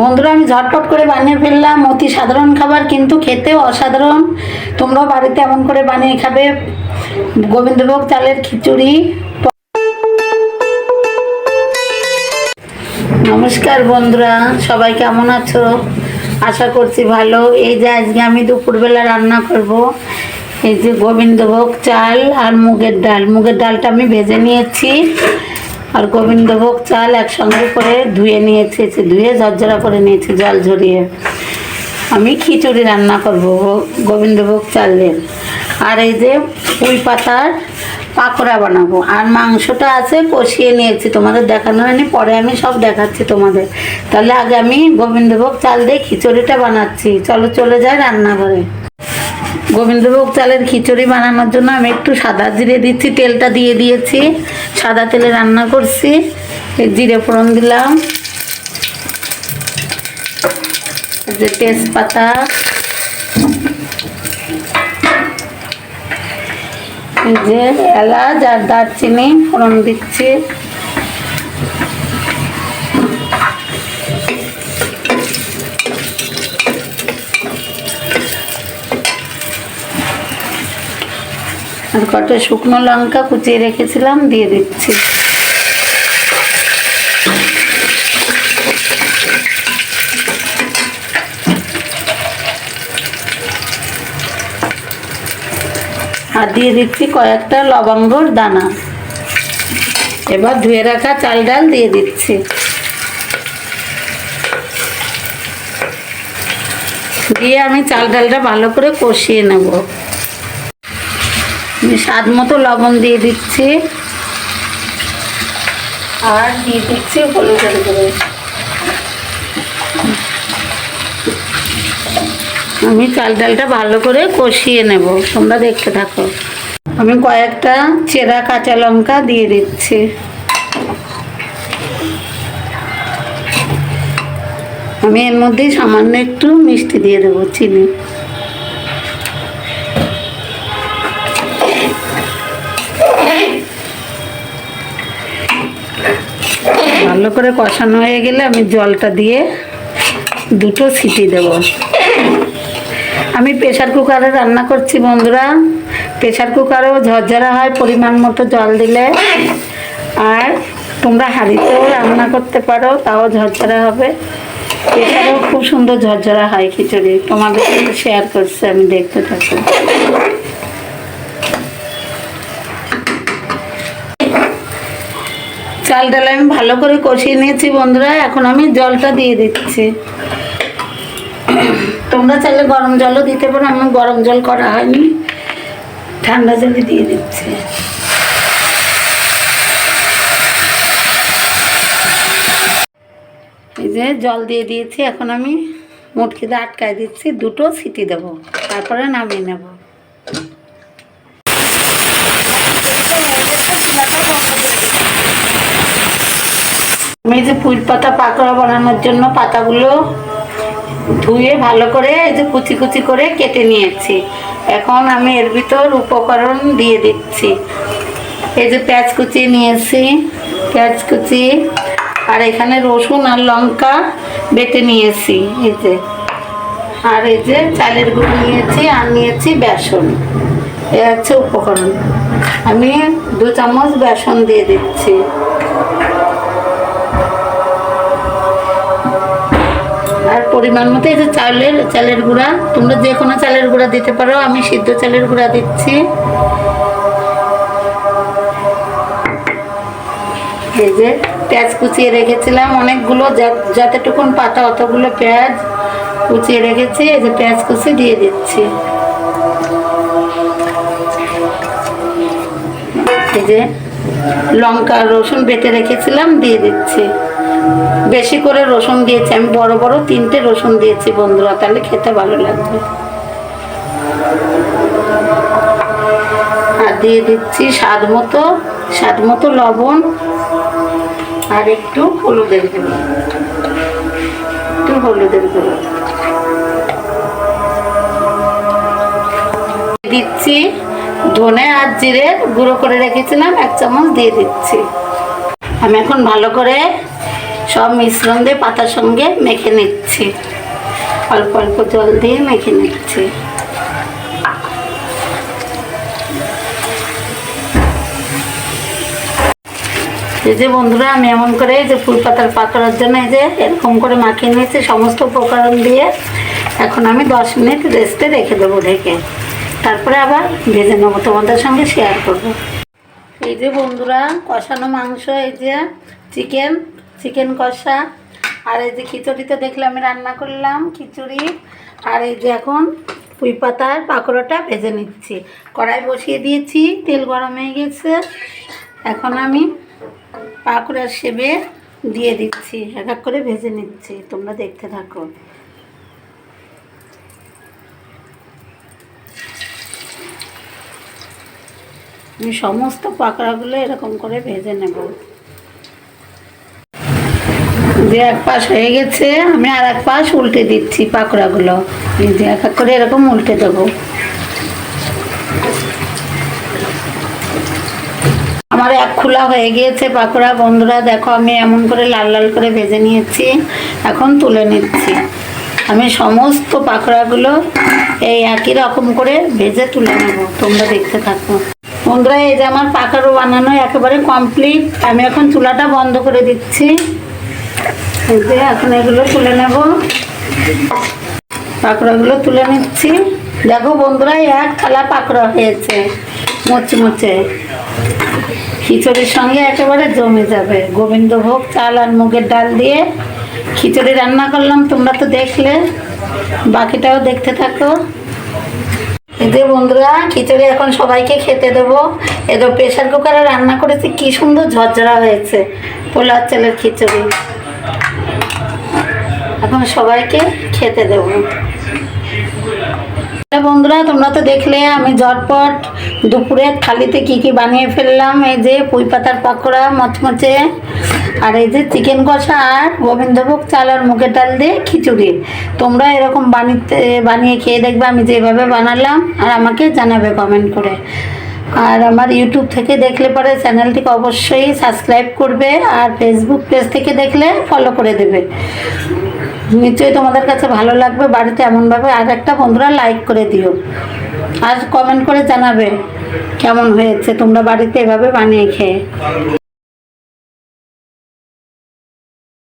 বন্ধুরা, আমি ঝটপট করে বানিয়ে ফেললাম। অতি সাধারণ খাবার, কিন্তু খেতেও অসাধারণ। তোমরাও বাড়িতে এমন করে বানিয়ে খাবে। গোবিন্দভোগ চালের খিচুড়ি। নমস্কার বন্ধুরা, সবাই কেমন আছো? আশা করছি ভালো। এই যে আজকে আমি দুপুরবেলা রান্না করব, এই যে গোবিন্দভোগ চাল আর মুগের ডাল। মুগের ডালটা আমি ভেজে নিয়েছি। আর গোবিন্দভোগ চাল একসঙ্গে করে ধুয়ে নিয়েছি ধুয়ে ঝরঝরা করে নিয়েছি জল ঝরিয়ে। আমি খিচুড়ি রান্না করব গোবিন্দভোগ চালের। আর এই যে পুঁই পাতার পাকোড়া বানাবো। আর মাংসটা আছে, কষিয়ে নিয়েছি। তোমাদের দেখানো হয়নি, পরে আমি সব দেখাচ্ছি তোমাদের। তাহলে আগে আমি গোবিন্দভোগ চাল দিয়ে খিচুড়িটা বানাচ্ছি। চলো চলে যাই রান্নাঘরে। গোবিন্দভোগ চালের খিচুড়ি বানানোর জন্য আমি একটু সাদা জিরে দিচ্ছি, তেলটা দিয়ে দিয়েছি। সাদা তেলে রান্না করছি জিরে ফোড়ন দিলাম। যে তেজপাতা। যে এলাচ আর দারচিনি ফোড়ন দিচ্ছি। আর কটা শুকনো লঙ্কা কুচিয়ে রেখেছিলাম, দিয়ে দিচ্ছি। আর দিয়ে দিচ্ছি কয়েকটা লবঙ্গর দানা। এবার ধুয়ে রাখা চাল ডাল দিয়ে দিচ্ছি। দিয়ে আমি চাল ডালটা ভালো করে কষিয়ে নেব। স্বাদ মতো লবণ দিয়ে দিচ্ছি। আর দিয়ে দিচ্ছি হলুদের গুঁড়ো। আমি চাল ডালটা ভালো করে কষিয়ে নেব। তোমরা দেখতে থাকো। আমি কয়েকটা চেরা কাঁচা লঙ্কা দিয়ে দিচ্ছি। আমি এর মধ্যেই সামান্য একটু মিষ্টি দিয়ে দেবো, চিনি। ভালো করে কষানো হয়ে গেলে আমি জলটা দিয়ে দুটো সিটি দেব। আমি প্রেশার কুকারে রান্না করছি বন্ধুরা। প্রেশার কুকারেও ঝরঝরা হয়, পরিমাণ মতো জল দিলে। আর তোমরা হাঁড়িতেও রান্না করতে পারো, তাও ঝরঝরা হবে। প্রেশারেও খুব সুন্দর ঝরঝরা হয় খিচুড়ি। তোমাদের সাথে শেয়ার করছি, আমি দেখতে থাকো। চাল ডাল আমি ভালো করে কষিয়ে নিয়েছি বন্ধুরা, এখন আমি জলটা দিয়ে দিচ্ছি। তোমরা চাইলে গরম জলও দিতে পারো, আমি গরম জল করা হয়নি, ঠান্ডা জলই দিয়ে দিচ্ছি। এই যে জল দিয়ে দিয়েছি, এখন আমি মুটকিতে আটকায় দিচ্ছি, দুটো সিটি দেবো, তারপরে নামিয়ে নেব। আমি যে ফুল পাতা পাকোড়া বানানোর জন্য পাতাগুলো ধুয়ে ভালো করে এই যে কুচি কুচি করে কেটে নিয়েছি। এখন আমি এর ভিতর উপকরণ দিয়ে দিচ্ছি। এই যে পেঁয়াজ কুচি নিয়েছি, পেঁয়াজ কুচি, আর এখানে রসুন আর লঙ্কা বেটে নিয়েছি, এই যে। আর এই যে চালের গুঁড়ো নিয়েছি, আর নিয়েছি বেসন। এ হচ্ছে উপকরণ। আমি দু চামচ বেসন দিয়ে দিচ্ছি। পরিমাণ মতো, এই যে চালের চালের গুঁড়া। তোমরা যে কোনো চালের গুঁড়া দিতে পারো, আমি সিদ্ধ চালের গুঁড়া দিচ্ছি। এই যে পেঁয়াজ কুচিয়ে রেখেছিলাম অনেকগুলো যতটুকুন পাতা অতগুলো পেঁয়াজ কুচিয়ে রেখেছি, এই যে পেঁয়াজ কুচি দিয়ে দিচ্ছি। এই যে লঙ্কা, রসুন বেটে রেখেছিলাম, দিয়ে দিচ্ছি। বেশি করে রসুন দিয়েছি। আমি বড় বড় তিনটে রসুন দিয়েছি বন্ধুরা, তাহলে খেতে ভালো লাগবে। আর দিয়ে দিচ্ছি স্বাদ মতো স্বাদ মতো লবণ আর একটু হলুদের গুঁড়ো। একটু হলুদের গুঁড়ো। দিচ্ছি ধনে আর জিরে গুঁড়ো করে রেখেছিলাম, এক চামচ দিয়ে দিচ্ছি। আমি এখন ভালো করে সব মিশ্রণ দিয়ে পাতার সঙ্গে মেখে নিচ্ছি। অল্প অল্প জল দিয়ে মেখে নিচ্ছি। এই যে বন্ধুরা, আমি এমন করে যে ফুল পাতার পাকড়ার জন্য এই যে এরকম করে মাখিয়ে নিয়েছি সমস্ত উপকরণ দিয়ে। এখন আমি দশ মিনিট রেস্টে রেখে দেবো ঢেকে। তারপরে আবার ভেজে নেব তোমাদের সঙ্গে শেয়ার করব। এই যে বন্ধুরা, কষানো মাংস, এই যে চিকেন চিকেন কষা। আর এই যে খিচুড়িতে দেখলে আমি রান্না করলাম খিচুড়ি। আর এই যে এখন পুঁই পাতার পাকোড়াটা ভেজে নিচ্ছি। কড়াই বসিয়ে দিয়েছি, তেল গরম হয়ে গেছে। এখন আমি পাকোড়ার সেবে দিয়ে দিচ্ছি, এক এক করে ভেজে নিচ্ছি, তোমরা দেখতে থাকো। আমি সমস্ত পাকড়াগুলো এরকম করে ভেজে নেব। যে এক পাশ হয়ে গেছে, আমি আর এক পাশ উল্টে দিচ্ছি পাকড়াগুলো। যে এক এক করে এরকম উল্টে দেবো। আমার এক খোলা হয়ে গিয়েছে পাকোড়া। বন্ধুরা, দেখো, আমি এমন করে লাল লাল করে ভেজে নিয়েছি। এখন তুলে নিচ্ছি। আমি সমস্ত পাকোড়াগুলো এই একই রকম করে ভেজে তুলে নেব। তোমরা দেখতে থাকো। বন্ধুরা, এই যে আমার পাকোড়া বানানো একেবারে কমপ্লিট আমি এখন চুলাটা বন্ধ করে দিচ্ছি। যে এখন এগুলো তুলে তুলে নিচ্ছি। দেখো বন্ধুরা, এক থালা পাকোড়া হয়েছে মুচে মুচে খিচুড়ির সঙ্গে একেবারে জমে যাবে। গোবিন্দভোগ চাল আর মুগের ডাল দিয়ে খিচুড়ি রান্না করলাম, তোমরা তো দেখলে। বাকিটাও দেখতে থাকো। যে বন্ধুরা, খিচুড়ি এখন সবাইকে খেতে দেবো। এদের প্রেশার কুকারে রান্না করেছি, কি সুন্দর ঝরঝরা হয়েছে পোলার চালের খিচুড়ি। এখন সবাইকে খেতে দেবো। বন্ধুরা, তোমরা তো দেখলে আমি ঝটপট দুপুরে থালিতে কি কি বানিয়ে ফেললাম। এই যে পুঁই পাতার পাকোড়া, মচমচে, আর এই যে চিকেন কষা আর গোবিন্দভোগ চাল আর মুগের ডাল দিয়ে খিচুড়ি। তোমরা এরকম বানিতে, বানিয়ে খেয়ে দেখবে আমি যেভাবে বানালাম, আর আমাকে জানাবে কমেন্ট করে। আর আমার ইউটিউব থেকে দেখলে পরে চ্যানেলটিকে অবশ্যই সাবস্ক্রাইব করবে, আর ফেসবুক পেজ থেকে দেখলে ফলো করে দেবে। নিশ্চয়ই তোমাদের কাছে ভালো লাগবে বাড়িতে এমনভাবে। আর একটা বন্ধুরা লাইক করে দিও। আর কমেন্ট করে জানাবে কেমন হয়েছে। তোমরা বাড়িতে এভাবে বানিয়ে খেয়ে।